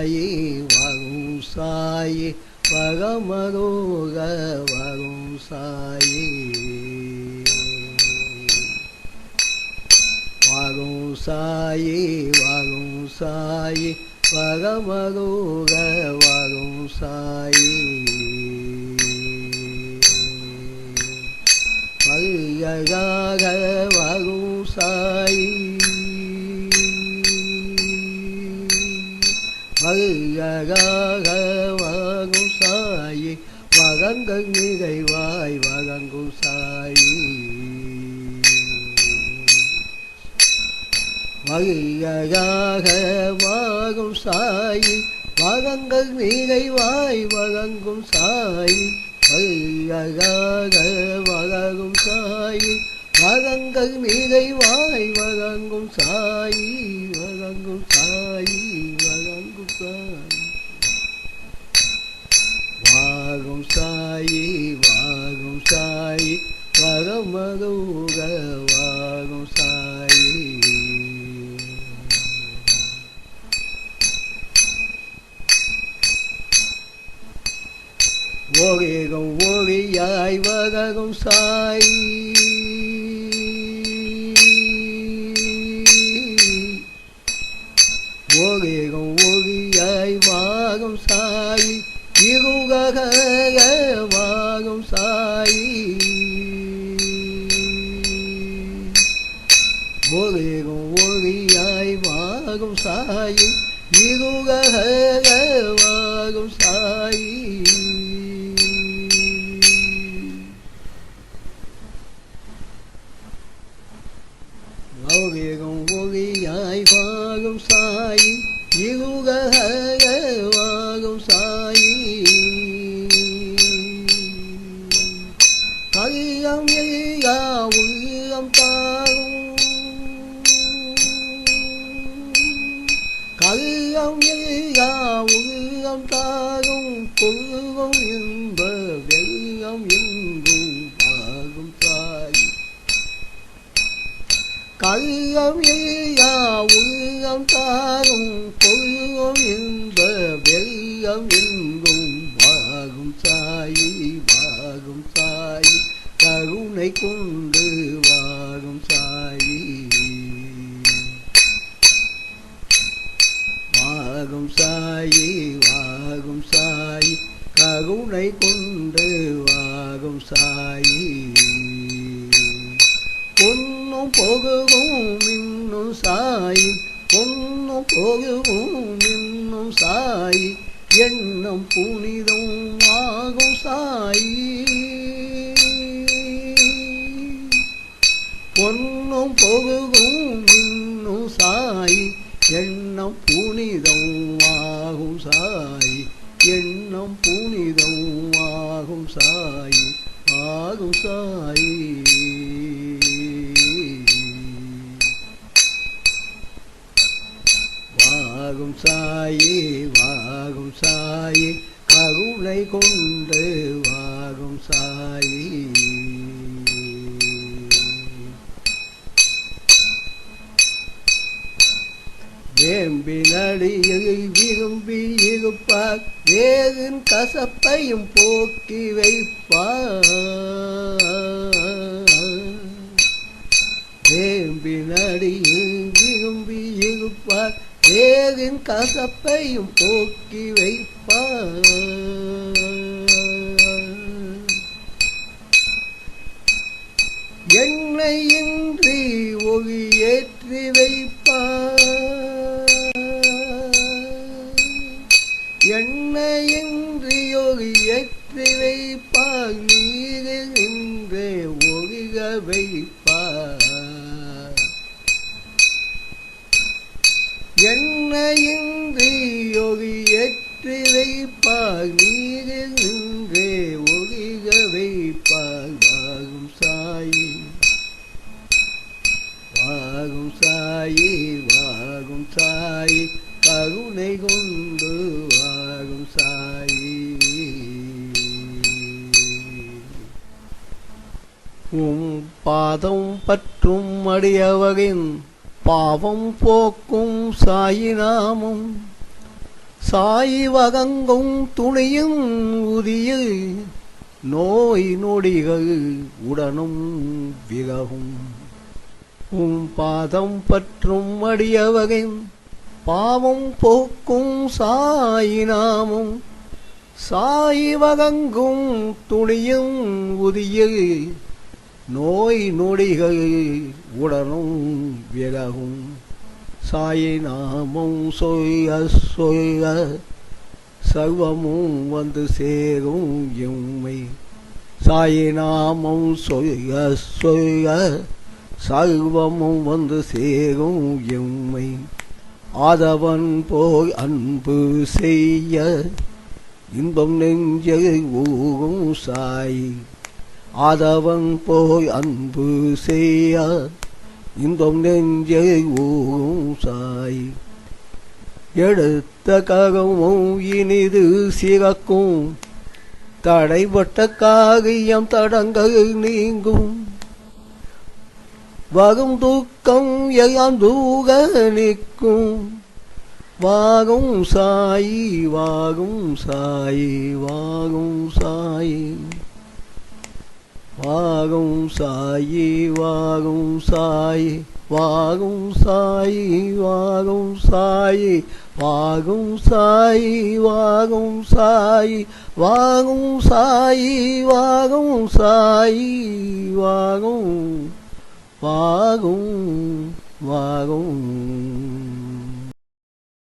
சாயி வரும் சாயி பகமரோக வரும் சாயி. வரும் சாயி வரும் சாயி பகமரோக வரும் சாயி. பல்யாக வரும் சாயி. பல்கழாக வரும் சாயி வகங்கள் நிகழ்வாய் வகங்கும் சாயி. வகையாக வாகும் சாயி வகங்கள் நிகழ்வாய் வகங்கும் சாயி. வகையாக வகங்கும் சாயி வகங்கள் நிகழ்வாய் வகங்கும் சாயி வகங்கும் சாயி. வாகும் சாயி வாகும் சாயி வரமருக வாகும் சாயி ஓகேகம் ஓகியாய் வககும் சாயி ஓகேகம் வாகும் சாயி ஓகேகம் ஓகியாய் வாகும் சாயி இருகக வாகும் சாயி லௌகிகம் ஒளியாய் கல்லம் எல்லா உள்ளம் தாரும். கல்லம் எல்லா உள்ளம் தாரும். கொள்வம் இன்ப வெள்ளம் எங்கும் பாகும் தாய். கள்ளம் கொண்டு வாழும் சாயி. வாகும் சாயி வாகும் சாயி கருணை கொண்டு வாகும் சாயி. பொன்னும் போகும் இன்னும் சாயி பொன்னும் போகும் இன்னும் சாயி எண்ணம் புனிதம் ஆகும் சாயி. பொன்னும் பொகுகும் இன்னும் சாய் எண்ணம் புனிதம் ஆகும் சாய் எண்ணம் புனிதம் ஆகும் சாய் ஆகும் சாய். வாகும் சாயே வாகும் சாயே கருணை கொண்டு வாகும் சாயே. வேம்பி நடியில் விரும்பி இருப்பார். வேரின் கசப்பையும் போக்கி வைப்பார். வேம்பி நடியில் விரும்பி இருப்பார். வேதின் கசப்பையும் போக்கி வைப்பார். எண்ணெயின்றி ஒளி ஏற்றி வைப்பார். ஏற்றி வைப்பார் நீரில் நின்றே ஒளிக வைப்பார் எண்ணெயின்றி ஒளி ஏற்றி வைப்பார் நீரில் நின்றே ஒளிக வைப்பார் வாகும் சாயி வாகும் சாயி வாகும் சாயி கருணை கொண்டு உம் பாதம் பற்றும் அடியவகின் பாவம் போக்கும் சாயினாமும் சாயி வகங்கும் துணியும் உதிய நோய் நொடிகள் உடனும் விலகும். உம் பாதம் பற்றும் அடியவகின் பாவம் போக்கும் சாயினாமும் நாமம் சாய் வகங்கும் துணியும் உதிய நோய் நொடிகள் உடனும் விலகும். சாய் நாமம் சொய்ய சொய்ய சர்வமும் வந்து சேரும் எம்மை. சாய் நாமம் சொய்ய சொய்ய சர்வமும் வந்து சேரும் எம்மை. ஆதவன் போய் அன்பு செய்ய இன்பம் நெஞ்சை ஊகும் சாயி. ஆதவன் போய் அன்பு செய்ய இன்பம் நெஞ்சை ஊகும் சாய். எடுத்த ககமும் இனிது சிறக்கும் தடைபட்ட காகியம் தடங்கள் நீங்கும். வரும் தூக்கம் எல்லாம் தூக நிற்கும். வாகும் சாயி வாகும் சாயி வாகும் சாயி. வாகும் சாயி வாகும் சாயி வாகும் சாயி வாகும் சாயி வாகும் சாயி வாகும் சாயி வாகும் சாயி வாகும் சாயி வாகும் வாகும் வாகும்.